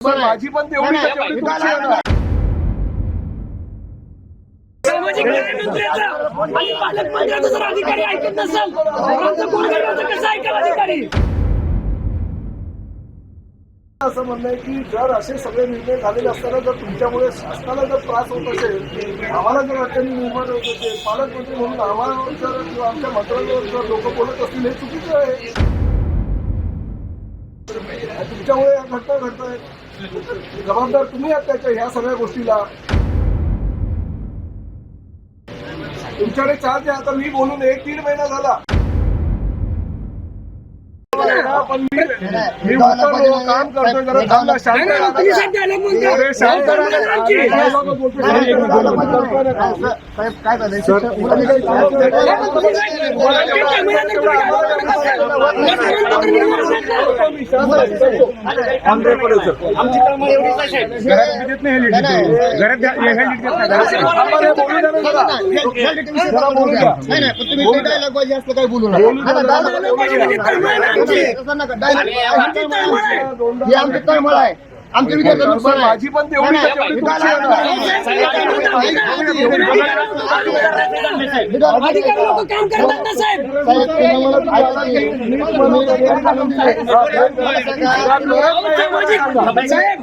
माझी पण. सामाजिक न्याय मंत्र्याचा आणि पालकमंत्र्याचा जर अधिकारी ऐकत नसेल तर आमचं गोरगरिबाचं कसं ऐकाल अधिकारी? असं म्हणणं आहे की जर असे सगळे निर्णय झालेले असताना जर तुमच्यामुळे शासनाला जर त्रास होत असेल आम्हाला जर अडचणी निर्माण होत असेल पालकमंत्री म्हणून आम्हाला जर किंवा आमच्या मंत्र्यांवर जर लोक बोलत असतील हे चुकीचं आहे. तिच्यामुळे या घटना घडत आहेत जबाबदार तुम्ही आहात त्याच्या ह्या सगळ्या गोष्टीला. तुमच्याकडे चार्ज आहे. आता मी बोलून एक दीड महिना झाला. पण मी मी काम करतोय जरा थांबला शांत करत बोलू द्या बोलू द्या. बोलू नका म्हणजे तळमळ आहे आमची. तसं नका. dialogue- आमची तळमळ आहे. ही आमची तळमळ आहे आमच्या विद्यार्थ्यांचं पण नुकसान आहे माझी पण तेवढी नाही, तेवढी नाही. तुमची आहे ना. अधिकारी लोक काम करतात ना साहेब साहेब, तुम्ही मला ऐका की, तुम्ही गैरसमज घालून दिले. सामाजिक साहेब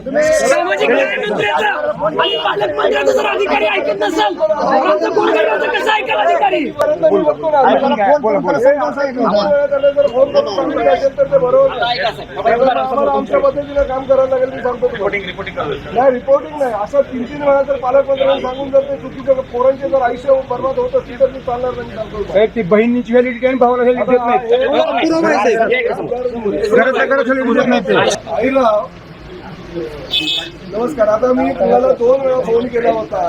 सामाजिक न्याय मंत्र्याचा आणि पालकमंत्र्याचा जर अधिकारी ऐकत नसेल तर आमचं गोरगरिबाचं कसं आम्हाला आमच्या पद्धतीने काम करायला लागेल मी सांगतो. नाही रिपोर्टिंग नाही असं तीन तीन वेळा जर पालकमंत्र्यांनी सांगून जर ते चुकीचं पोरांचे जर आयुष्य बर्बाद होत असतील तर मी चालणार नाही सांगतो ती बहिणीची व्हॅलिडिटी आणि भावाला व्हॅलिडिटी ते. आईला नमस्कार आता मी तुम्हाला दोन वेळा फोन केला होता.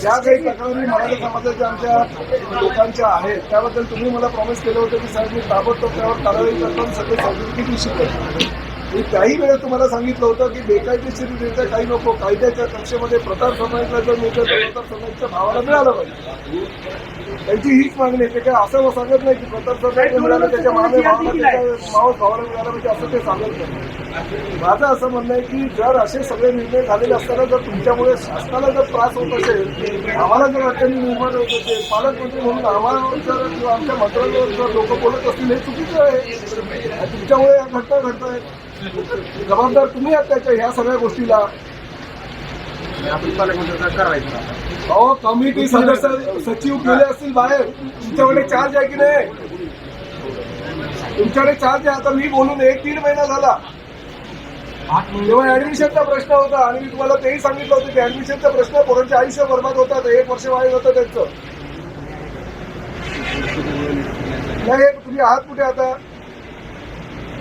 ज्या काही तक्रारी मराठा समाजाच्या आमच्या लोकांच्या आहेत त्याबद्दल तुम्ही मला प्रॉमिस केलं होतं की साहेब मी ताबडतोब त्यावर कारवाई करतो सगळे सर्टिफिकेट इश्यू करतो मी त्याही वेळेस तुम्हाला सांगितलं होतं की बेकायदेशीररित्या काही लोक कायद्याच्या कक्षेमध्ये प्रताप सरनाईकला जर मिळतं तर प्रताप सरनाईकच्या भावाला मिळालं पाहिजे. त्यांची हीच मागणी आहे. ते काय असं सांगत नाही की प्रताप सरनाईक मिळालं त्याच्या त्याच्या मावस भावाला मिळालं पाहिजे असं ते सांगत नाही. माझं असं म्हणणं आहे की जर असे सगळे निर्णय झालेले असताना जर तुमच्यामुळे शासनाला जर त्रास होत असेल आम्हाला जर अडचणी निर्माण होत असेल पालकमंत्री म्हणून आम्हाला जर किंवा आमच्या मंत्र्यांवर जर लोक बोलत असतील हे चुकीचं आहे. तुमच्यामुळे घटना घडतोय. जबाबदार तुम्ही आहात त्याच्या ह्या सगळ्या गोष्टीला. अहो कमिटी सदस्य सचिव गेले असतील बाहेर. तुमच्याकडे चार्ज आहे की नाही? तुमच्याकडे चार्ज आहे. आता मी बोलून एक दीड महिना झाला. तेव्हा ऍडमिशनचा प्रश्न होता आणि मी तुम्हाला तेही सांगितलं होतं की ऍडमिशनचा प्रश्न पोरांचे आयुष्य बर्बाद होतात. एक वर्ष वाईट होतं त्यांचं. नाही तुम्ही आहात कुठे आता?